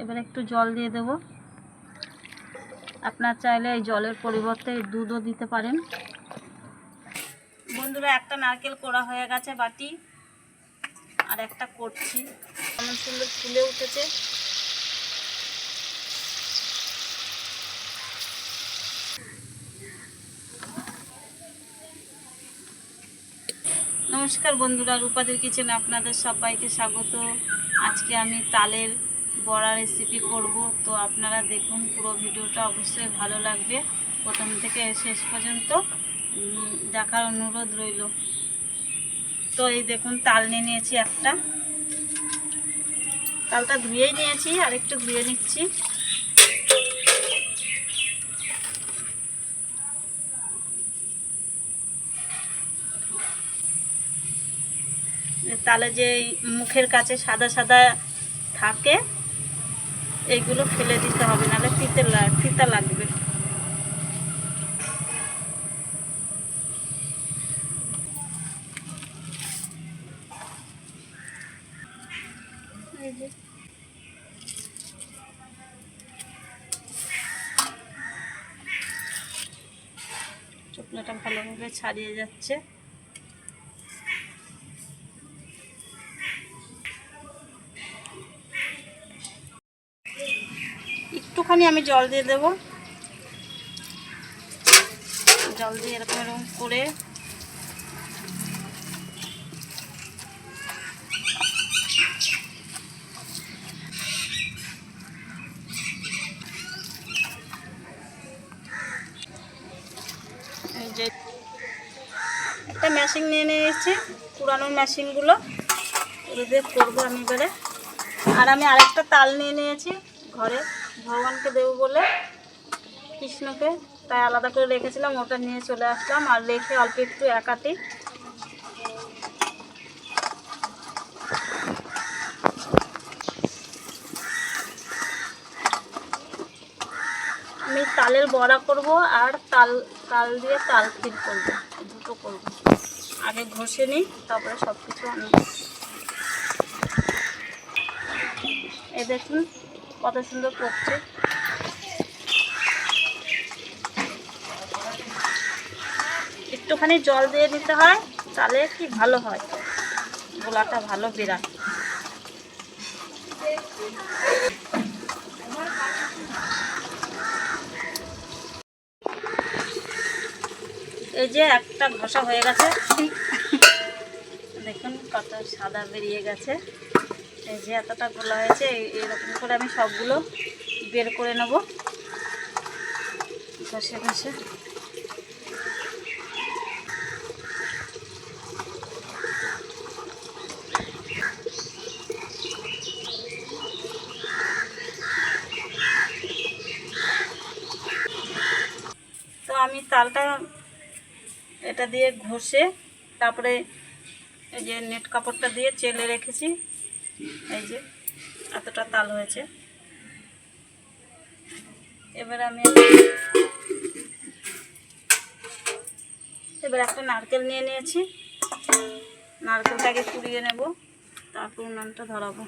এবার একটু জল দিয়ে দেব। আপনার চাইলে এই জলের পরিবর্তে দুধও দিতে পারেন। বন্ধুরা, একটা নারকেল কোড়া হয়ে গেছে বাটি, আর একটা করছি। কেমন সুন্দর ফুলে উঠেছে। নমস্কার বন্ধুরা, রূপাদের কিচেনে আপনাদের সবাইকে স্বাগত। আজকে আমি তালের বড়া রেসিপি করব। তো আপনারা দেখুন, পুরো ভিডিওটা অবশ্যই ভালো লাগবে। প্রথম থেকে শেষ পর্যন্ত দেখার অনুরোধ রইল। তো এই দেখুন, তাল নিয়ে নিয়েছি একটা। তালটা ধুয়েই নিয়েছি আর একটু ধুয়ে নিচ্ছি। তালে যে মুখের কাছে সাদা সাদা থাকে এইগুলো ফেলে দিতে হবে নাহলে ফিতে তিতা লাগবে। এই ভালোভাবে ছাড়িয়ে যাচ্ছে। একটুখানি আমি জল দিয়ে দেব। জল দিয়ে এরকম এরকম করে। যে একটা মেশিন নিয়ে নিয়ে এসেছি, পুরানো মেশিনগুলো এগুলো দিয়ে করব আমি এবারে। আর আমি আরেকটা তাল নিয়ে নিয়েছি ঘরে। ভগবানকে দেবো বলে কৃষ্ণকে, তাই আলাদা করে রেখেছিলাম, ওটা নিয়ে চলে আসলাম, আর রেখে অল্প একটু একাটি আমি তালের বড়া করব আর তাল তাল দিয়ে তাল ক্ষীর করব, দুটো করব। আগে ঘষে নিই, তারপরে সব কিছু আমি এ দেখুন কত সুন্দর পড়ছে একটুখানি জল দিয়ে নিতে হয়, তাহলে কি ভালো হয়? গোলাটা ভালো বেরায় এই যে একটা ঘষা হয়ে গেছে। দেখুন কত সাদা বেরিয়ে গেছে। এই যে এতটা গোলা হয়েছে এরকম করে আমি সবগুলো বের করে নেব। ঘষে ঘষে তো আমি তালটা এটা দিয়ে ঘষে, তারপরে এই যে নেট কাপড়টা দিয়ে চেলে রেখেছি। এই যে, এতটা তাল হয়েছে। এবার আমি এবার একটা নারকেল নিয়ে নিয়েছি। নারকেলটাকে কুড়িয়ে নেব, তারপর উনানটা ধরাবো।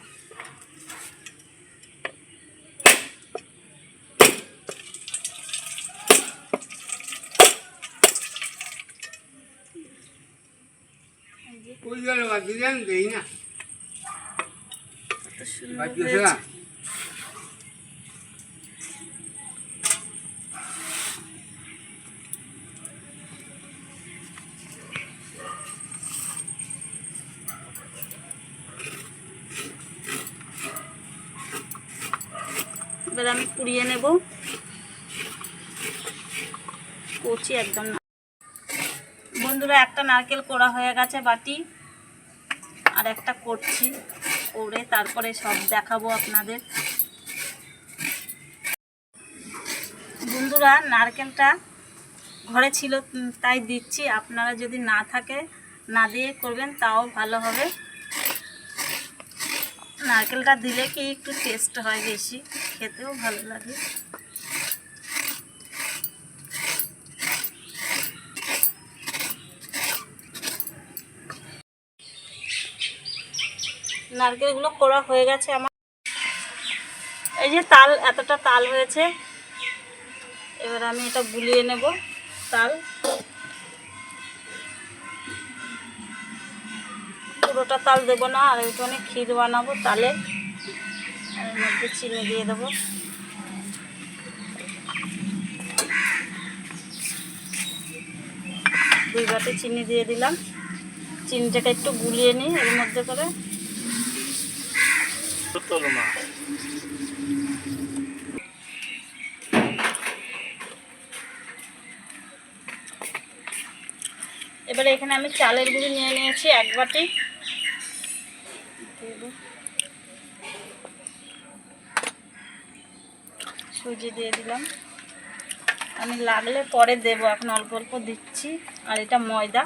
কই গেল বাকি? দেন দেই না কত সুন্দর বাকি হয়েছে। আছে এবার আমি কুড়িয়ে নেব। কচি একদম বন্ধুরা, একটা নারকেল কোড়া হয়ে গেছে বাটি, আর একটা করছি। করে তারপরে সব দেখাবো আপনাদের। বন্ধুরা, নারকেলটা ঘরে ছিল তাই দিচ্ছি। আপনারা যদি না থাকে, না দিয়ে করবেন, তাও ভালো হবে। নারকেলটা দিলে কি একটু টেস্ট হয় বেশি? খেতেও ভালো লাগে। নারকেলগুলো করা হয়ে গেছে আমার। এই যে তাল, এতটা তাল হয়েছে। এবার আমি এটা গুলিয়ে নেব, তাল। পুরোটা তাল দেবো না, আর একটুখানি ক্ষীর বানাবো তালে। আর মধ্যে চিনি দিয়ে দেবো। দুই বাটি চিনি দিয়ে দিলাম। চিনিটাকে একটু গুলিয়ে নিই, এর মধ্যে করে। তোলো এবারে এখানে আমি চালের গুঁড়ি নিয়ে নিয়েছি এক বাটি। সুজি দিয়ে দিলাম। আমি লাগলে পরে দেবো, এখন অল্প অল্প দিচ্ছি। আর এটা ময়দা।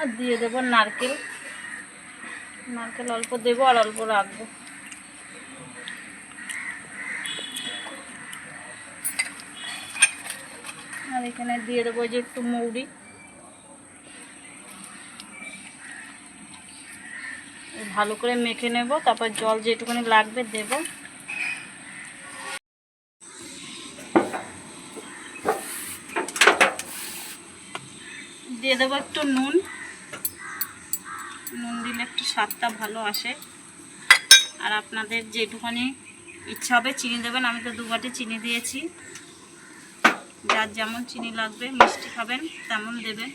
আর দিয়ে দেবো নারকেল। নারকেল অল্প দেবো আর অল্প রাখব। আর এখানে দিয়ে দেবো যে একটু মৌরি। ভালো করে মেখে নেব, তারপর জল যেটুকুনি লাগবে দেব দিয়ে দেবো একটু নুন নুন দিলে একটু স্বাদটা ভালো আসে। আর আপনাদের যেটুখানি ইচ্ছা হবে চিনি দেবেন, আমি তো দু বাটি চিনি দিয়েছি। যার যেমন চিনি লাগবে, মিষ্টি খাবেন, তেমন দেবেন।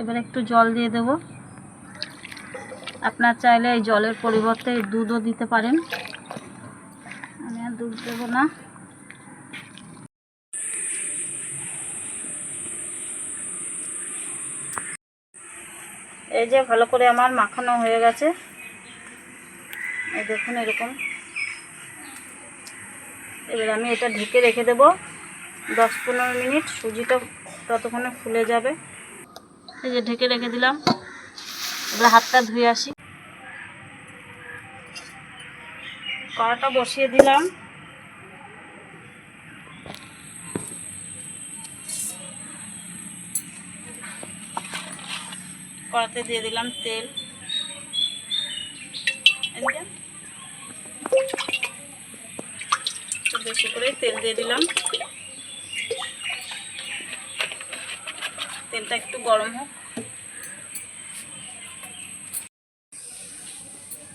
এবার একটু জল দিয়ে দেব। আপনার চাইলে এই জলের পরিবর্তে দুধও দিতে পারেন। আমি আর দুধ দেবো না। এই যে ভালো করে আমার মাখানো হয়ে গেছে। এই দেখুন এরকম। এবার আমি এটা ঢেকে রেখে দেবো। দশ পনেরো মিনিট সুজিটা ততক্ষণে ফুলে যাবে। এই যে ঢেকে রেখে দিলাম। এবার হাতটা ধুয়ে আসি। কড়াটা বসিয়ে দিলাম। কড়াতে দিয়ে দিলাম তেল। একটু বেশি করে তেল দিয়ে দিলাম। তেলটা একটু গরম হোক।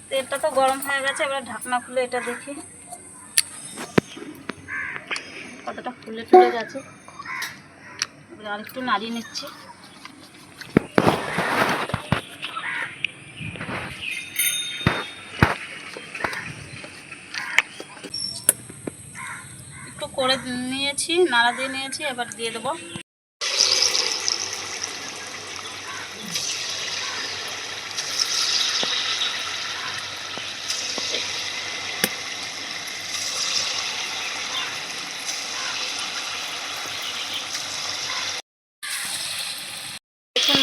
তেলটা তো গরম হয়ে গেছে, এবার ঢাকনা খুলে এটা দেখি। কতটা ফুলে ফুলে গেছে। এবার আরেকটু নাড়িয়ে নিচ্ছি। করে নিয়েছি, নাড়া দিয়ে নিয়েছি, এবার দিয়ে দেবো।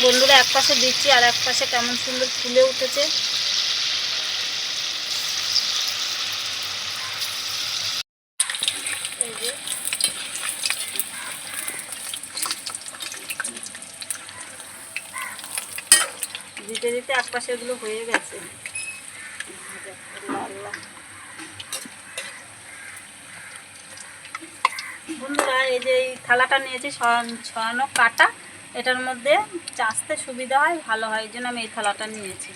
বন্ধুরা এক পাশে দিচ্ছি আর এক পাশে কেমন সুন্দর ফুলে উঠেছে এই যে দিতে দিতে এক পাশে এগুলো হয়ে গেছে। বন্ধুরা, এই যে এই থালাটা নিয়েছি ছড়ানো কাটা। এটার মধ্যে চাষতে সুবিধা হয়, ভালো হয়, এই জন্য আমি এই থালাটা নিয়েছি।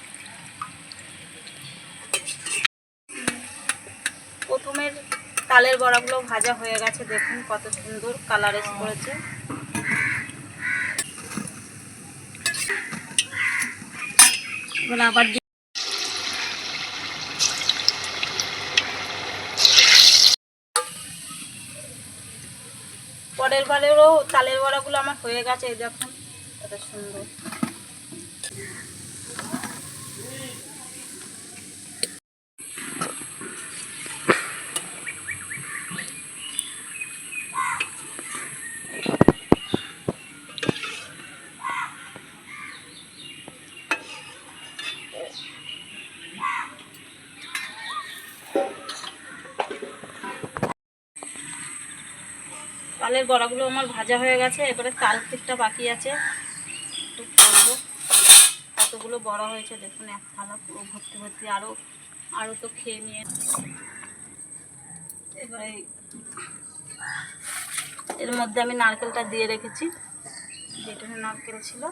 প্রথমের তালের বড়াগুলো ভাজা হয়ে গেছে, দেখুন কত সুন্দর কালার এসে পড়েছে। এবার আবার পরের বারেরও তালের বড়াগুলো আমার হয়ে গেছে দেখুন কত সুন্দর। তালের বড়াগুলো আমার ভাজা হয়ে গেছে, এবারে তাল পিঠটা বাকি আছে। একটু করব। কতগুলো বড়া হয়েছে দেখুন, এক থালা পুরো ভর্তি ভর্তি আরও আরও তো খেয়ে নিয়ে। এবারে এর মধ্যে আমি নারকেলটা দিয়ে রেখেছি যেটা নারকেল ছিল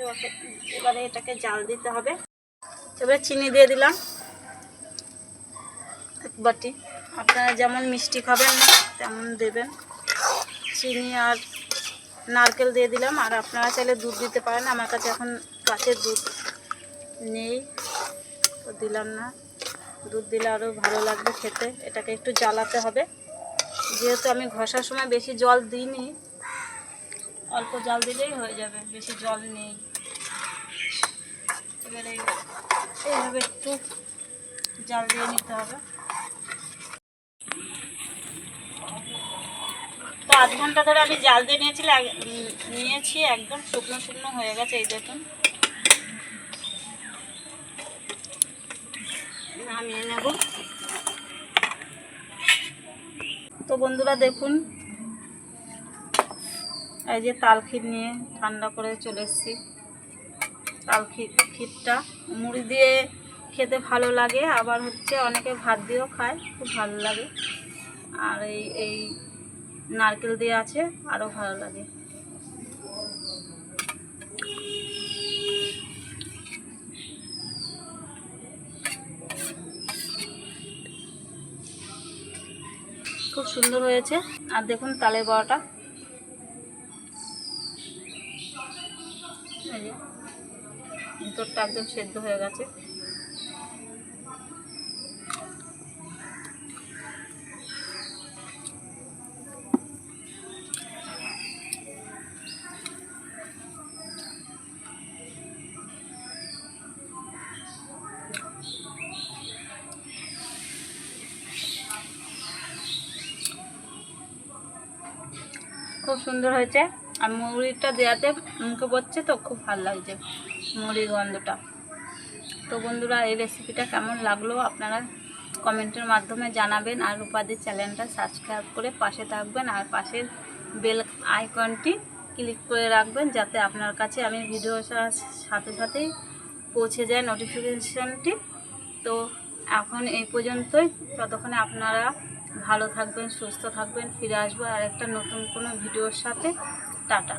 এবারে- এবারে এটাকে জাল দিতে হবে। এবারে চিনি দিয়ে দিলাম। এক বাটি। আপনারা যেমন মিষ্টি খাবেন তেমন দেবেন। চিনি আর নারকেল দিয়ে দিলাম। আর আপনারা চাইলে দুধ দিতে পারেন। আমার কাছে এখন কাছের দুধ নেই, তো দিলাম না। দুধ দিলে আরও ভালো লাগবে খেতে। এটাকে একটু জ্বালাতে হবে। যেহেতু আমি ঘষার সময় বেশি জল দিইনি, অল্প জল দিলেই হয়ে যাবে। বেশি জল নেই। এবারে এইভাবে একটু জাল দিয়ে নিতে হবে। তো আধ ঘণ্টা ধরে আমি জাল দিয়ে নিয়েছিলাম নিয়েছি, একদম শুকনো শুকনো হয়ে গেছে, এই দেখুন। নামিয়ে নেব। তো বন্ধুরা দেখুন, এই যে তাল ক্ষীর নিয়ে ঠান্ডা করে চলে এসেছি। তাল ক্ষীর ক্ষীরটা। মুড়ি দিয়ে খেতে ভালো লাগে, আবার হচ্ছে অনেকে ভাত দিয়েও খায়, খুব ভালো লাগে। আর এই এই নারকেল দিয়ে আছে, আরও ভালো লাগে। খুব সুন্দর হয়েছে। আর দেখুন তালের বড়াটা এই যে ভিতরটা একদম সেদ্ধ হয়ে গেছে। খুব সুন্দর হয়েছে। আর মুড়িটা দেওয়াতে মুখে পড়ছে তো, খুব ভালো লাগছে। মুড়ির গন্ধটা। তো বন্ধুরা, এই রেসিপিটা কেমন লাগল আপনারা কমেন্টের মাধ্যমে জানাবেন আর রূপাদের চ্যানেলটা সাবস্ক্রাইব করে পাশে থাকবেন আর পাশের বেল আইকনটি ক্লিক করে রাখবেন যাতে আপনার কাছে আমি ভিডিও সাথে সাথেই পৌঁছে যায় নোটিফিকেশানটি তো এখন এই পর্যন্তই। ততক্ষণে আপনারা ভালো থাকবেন, সুস্থ থাকবেন। ফিরে আসব আর একটা নতুন কোনো ভিডিওর সাথে। টাটা।